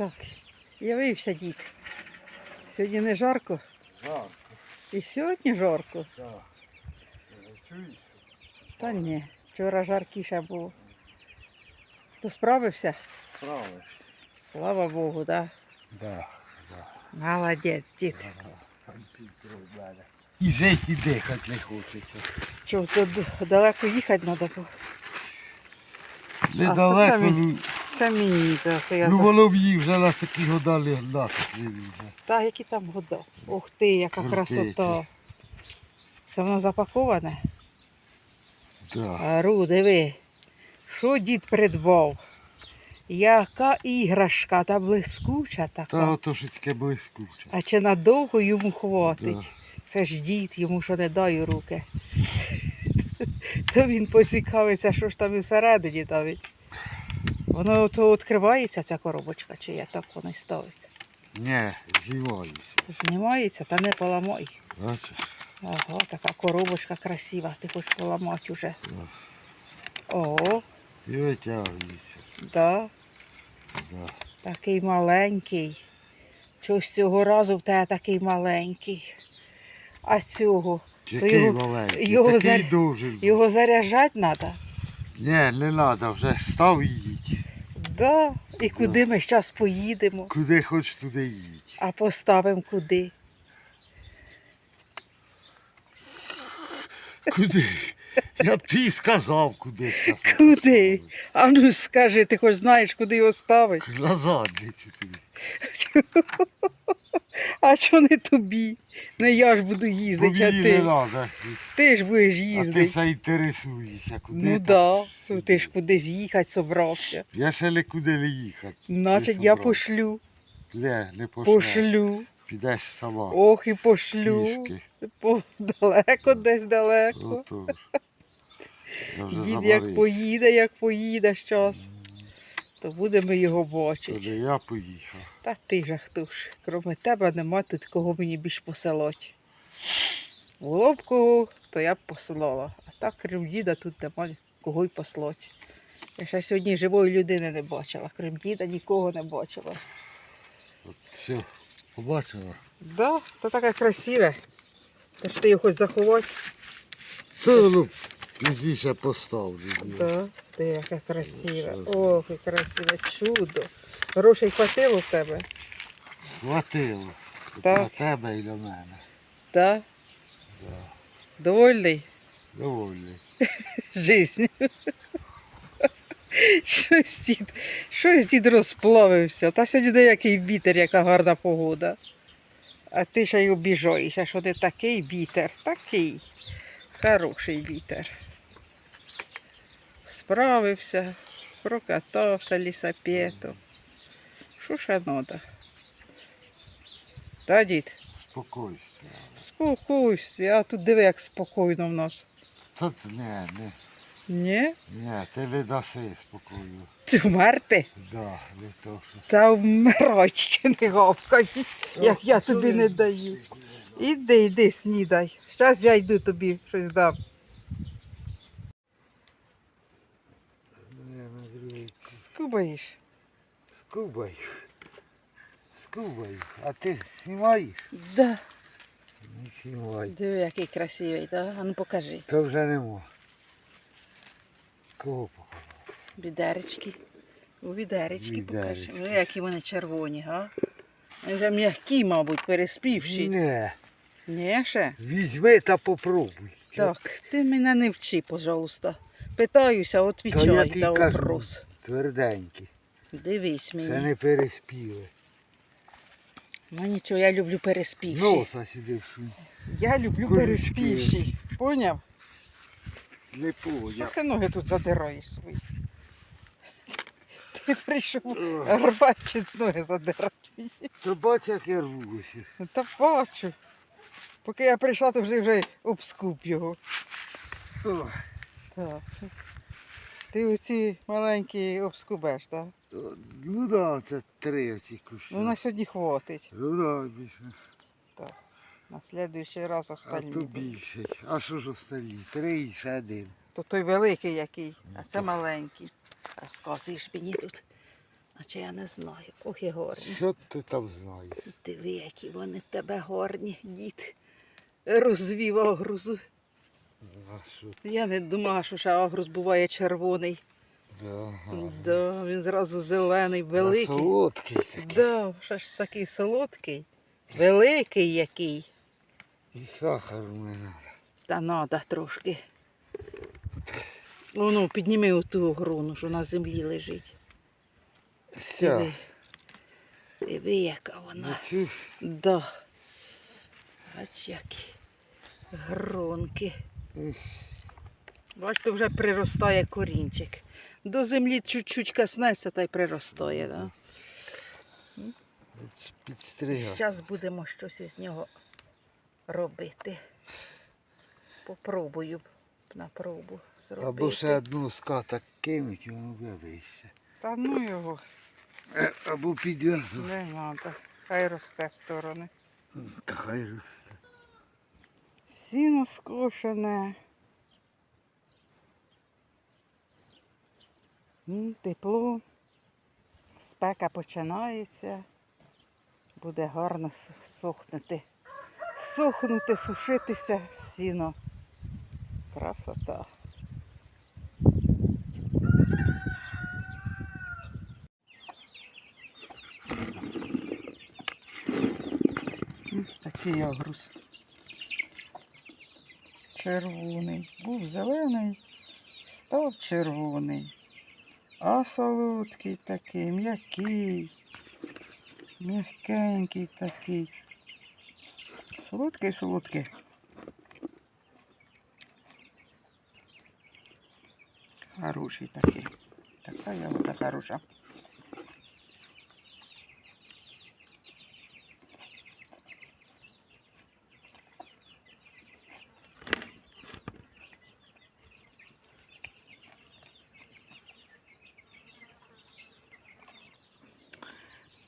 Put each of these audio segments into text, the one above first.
Так, явився дід. Сьогодні не жарко, Жарко, і сьогодні жарко. так. Чуєш? Та ні, вчора жаркіше було. То справився? Справишся. Слава Богу, так? Да, да. Да? Молодець, дід. І жити, і дихати не хочеться. Що, то далеко їхати треба було? Недалеко, це ну, Це я ну за- воно б їх вже на такі года не нафіг не. Та які там года? Ух ти, яка Крутиці. красота. Це воно запаковане? Да. Ару, диви. Що дід придбав? Яка іграшка та блискуча Та така. ото ж таке блискуче. А чи надовго йому хватить? Да. Це ж дід, йому що не дай у руки. То він поцікавиться, що ж там і всередині там. Воно то відкривається, ця коробочка, чи як так воно й ставиться. Ні, зіваюся. Знімається та не поламай. Бачиш? Ага, така коробочка красива, ти хочеш поламати вже. Да. О, І витягується. да, Да. такий маленький. Чогось цього разу в тебе такий маленький. А цього Який його- маленький. його Такий зар- дуже. його заряджати треба? Ні, не треба, вже став і. Да. І куди ми зараз поїдемо? Куди хоч, туди їдь. А поставимо куди? Куди? Я б ти сказав, куди зараз. Куди? А ну скажи, ти хоч знаєш, куди його ставити? На задницю тобі. А що не тобі? Не я ж буду їздити, а не ти. Ти ж будеш А ти їздити. все інтересуєшся, куди. Ну так да, ти ж кудись їхати собрався. Я ще нікуди не їхати. Значить, я пошлю, Не, не пошлю. пошлю. Підеш сама. Ох, і пошлю. Пішки. По, далеко десь далеко. Ж. Дід як поїде, як поїде щас, то будемо його бачити. я поїхав. Та ти ж хто ж, кроме тебе нема тут кого мені більш посилати. Було б кого, то я б посилала. А так, крім діда, тут нема кого й послати. Я ще сьогодні живої людини не бачила, крім діда нікого не бачила. От, все, побачила. Да, то таке красиве. Та ж ти його хоч заховати. Це воно пізніше поставлю. Да, ти яке красиве. Ох, і красиве чудо. Грошей хватило в тебе? Хватило. Так. На тебе і на мене. Да? Да. Довольний Доволі. жизнью. Щось дід, щось дід розплавився. Та сьогодні деякий вітер, яка гарна погода. А ти ще й обіжаєшся, що ти такий вітер, такий. Хороший вітер. Справився, прокатався лісапетом. Що ще треба? Та, дід, Спокойся. спокойся, а тут диви, як спокійно в нас. Та ти не, не, Ні? не, ти не даси спокою. Ти вмерти? Да, не то, що. Та вмирочки не гавкай, як я тобі не даю. Іди, іди, снідай. Зараз я йду тобі щось дам. Скубаєш? Скубаю. Скубаю. А ти знімаєш? Да. Не знімай. Диви, який красивий, так? А ну покажи. То вже нема. Кого показав? Відеречки. У відеречки покажи. Відеречки. Ну, які вони червоні, га? Вони вже м'які, мабуть, переспівші. Не, Ні, ще? візьми та попробуй. Так, ти мене не вчи, пожалуйста. Питаюся, Та я тобі на кажу. вопрос. Тверденькі. Дивись Це мені. не переспіли. Ну нічого, я люблю переспівші. Носа сюди всунь. Я люблю переспівші. Поняв? Не Що поняв. ти ноги тут задираєш свої? Ти прийшов рвати чи ноги задирати. То бач, як я рвуся. Та бачу. Поки я прийшла, то вже вже обскуп його. Ох, Так. Ти оці маленькі обскубеш, так? Ну да, це три оці куші. Ну на сьогодні хватить. Ну да, більше. На слідуючий раз А останній. то більше. А що ж останні? Три і ще один. То той великий який, а це так. маленький. Розказуєш мені тут. Наче я не знаю. Ох, і гарні. Що ти там знаєш? Диви, які вони в тебе гарні, дід. Розвів агрузу. А що? Я не думала, що ще агрус буває червоний. Да, Да, він зразу зелений, великий. Солодкий такий. Да, ще ж такий солодкий, великий який. І сахару не треба. Та надо трошки. Ну, ну, підніми оту огрону, що на землі лежить. Все. Диви. Диви, яка вона. Цю Да. Бач, які гронки. Бачите, вже приростає корінчик. До землі чуть-чуть коснеться та й приростає. Да? підстригати. Зараз будемо щось із нього робити. Попробую на пробу зробити. Або ще одну ската кинуть, і воно вище. Та ну його Е, Або підв'язу. не треба. Хай росте в сторони. Та хай росте. Сіно скошене. Тепло. Спека починається. Буде гарно сохнути. Сохнути, сушитися сіно. Красота. Такий огруз. Червоний. Був зелений, став червоний. А солодкий такий, м'який, м'якенький такий. Солодкий, солодкий. Хороший такий. Така ягода хороша.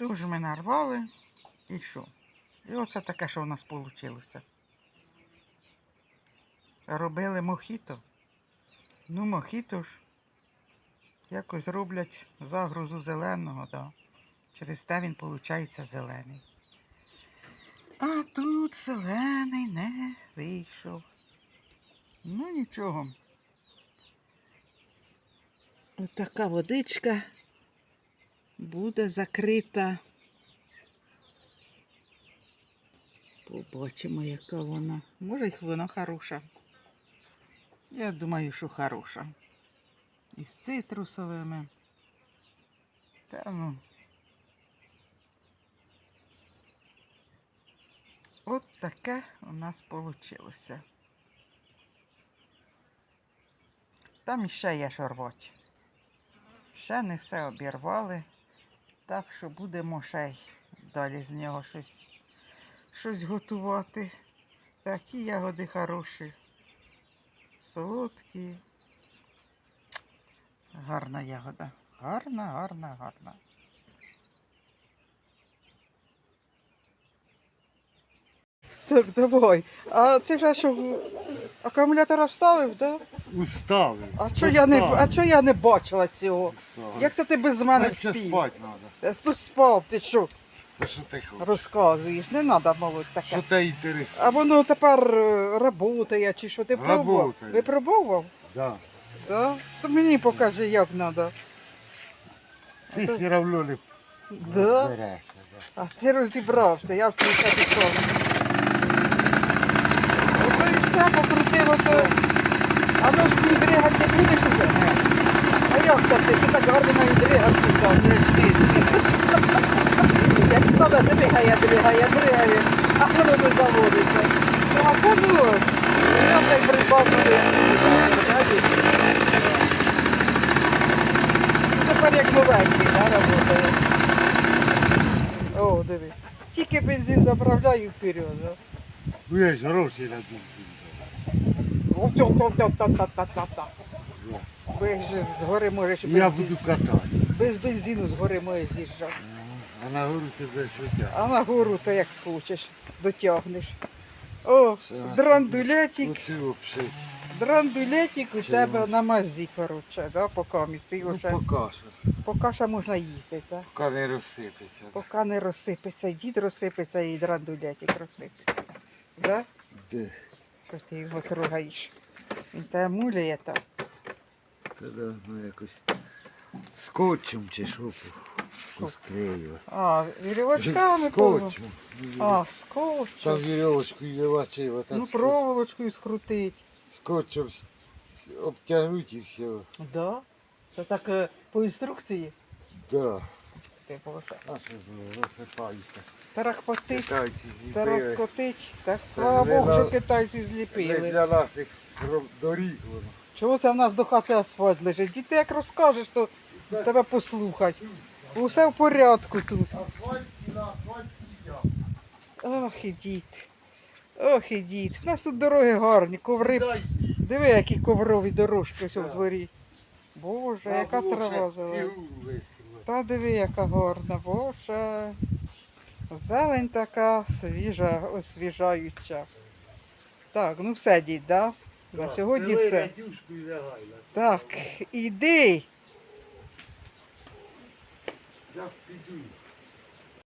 Дуже ми нарвали. І що? І оце таке, що в нас вийшло. Робили мохіто. Ну, мохіто ж якось роблять загрузу зеленого, да. Через те він виходить зелений. А тут зелений не вийшов. Ну нічого. Ось така водичка буде закрита. Побачимо, яка вона. Може, й вона хороша. Я думаю, що хороша. І з цитрусовими. Та ну. От таке у нас вийшло. Там іще є що рвати. Ще не все обірвали. Так що будемо ще й далі з нього щось, щось готувати. Такі ягоди хороші. Солодкі. Гарна ягода. Гарна, гарна, гарна. Так, давай. А ти вже що акумулятора вставив, так? Уставив. А чого я не а чого я не бачила цього? Уставив. Як це ти без мене Так ще спать треба. Тут спав, ти що Та що ти хочеш? розказуєш? Не треба, Що таке. тебе інтересує? А воно тепер працює, чи що ти пробував? Ви пробував? Да. Так? То мені покажи, як треба. Ти все не Да? розберешся. Да. А ти розібрався, я в цій пішов. Ото і все покрутив, ото. А ну ж ти дригати не будеш уже? А як це ти? Ти так гарно не дригався там. Не стій. Як стало дригає, дригає, дригає, а воно не заводиться. Ну а кому ж? Я так придбав новий бачиш? Тепер як новенький, да, работає. О, диви. Тільки бензин заправляю вперед. Да? Ну я ж гроші на бензин. Дав. Та-та-та-та-та-та. Да. Бо я ж з можеш Я буду катати. без бензину з гори можеш з'їжджати. А на гору тебе що А на гору то як схочеш, дотягнеш. О, драндулетик, драндулетик у тебе на мазі, коротше, да, поки між ти його ще поки. Поки можна їздити, так? Поки не розсипеться. Поки не розсипеться, дід розсипеться, і драндулятик розсипеться. Да? Де? Що ти його трогаєш? Він тебе муляє так. Та да, ну якось скотчем чи що по- посклею. А, вірьовочками. Скотчем. А, Там скотчем. вірьовочку і отак Ну, скотч- проволочкою скрутить. скотчем с- обтягнуть і все. Да. Це так е, по інструкції. Да. Ти боже. А що було, розсипаються. Тарахпотить, Китайці зліпили. тарахкотить. Так, слава не Богу, на- що китайці Не зліпили. для наших ро- доріг воно. Чого це в нас до хати асфальт лежить? Діти як розкажеш, то тебе послухать. Усе в порядку тут. Асфальт і на асфальт їздять. Ох і дід. Ох і дід. У нас тут дороги гарні, коври. Диви, які коврові дорожки ось у Так. дворі. Боже, яка трава зелена. Та диви, яка гарна, боже. Зелень така свіжа, освіжаюча. Так, ну все, дід, да? На Так, сьогодні стели все. Надюшку і лягай на Так, іди. Зараз піду.